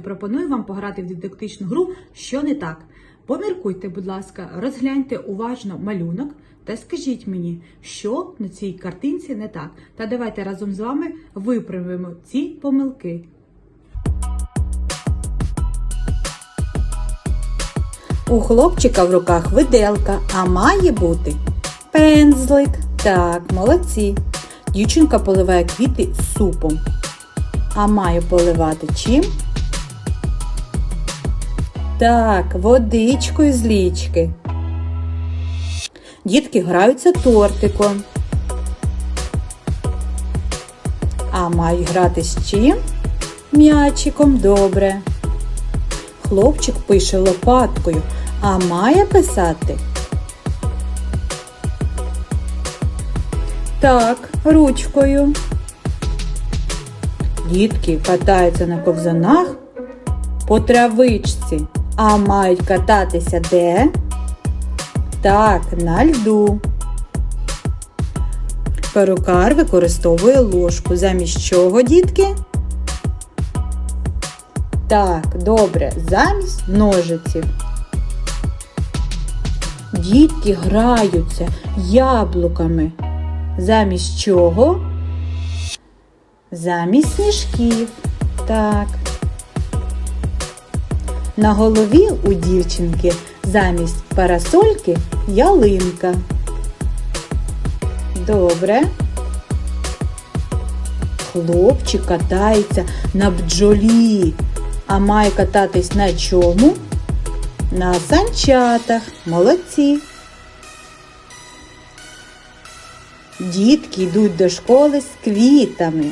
пропоную вам пограти в дидактичну гру Що не так. Поміркуйте, будь ласка, розгляньте уважно малюнок та скажіть мені, що на цій картинці не так. Та давайте разом з вами виправимо ці помилки. У хлопчика в руках виделка, а має бути пензлик. Так, молодці. Дівчинка поливає квіти супом. А має поливати чим? Так, водичкою з лічки. Дітки граються тортиком. А мають грати з чим? М'ячиком добре. Хлопчик пише лопаткою, а має писати. Так, ручкою. Дітки катаються на ковзанах по травичці, а мають кататися де? Так, на льду. Перукар використовує ложку. Замість чого, дітки? Так, добре, замість ножиців. Дітки граються яблуками. Замість чого? Замість сніжків. Так. На голові у дівчинки замість парасольки ялинка. Добре. Хлопчик катається на бджолі. А має кататись на чому? На санчатах. Молодці. Дітки йдуть до школи з квітами.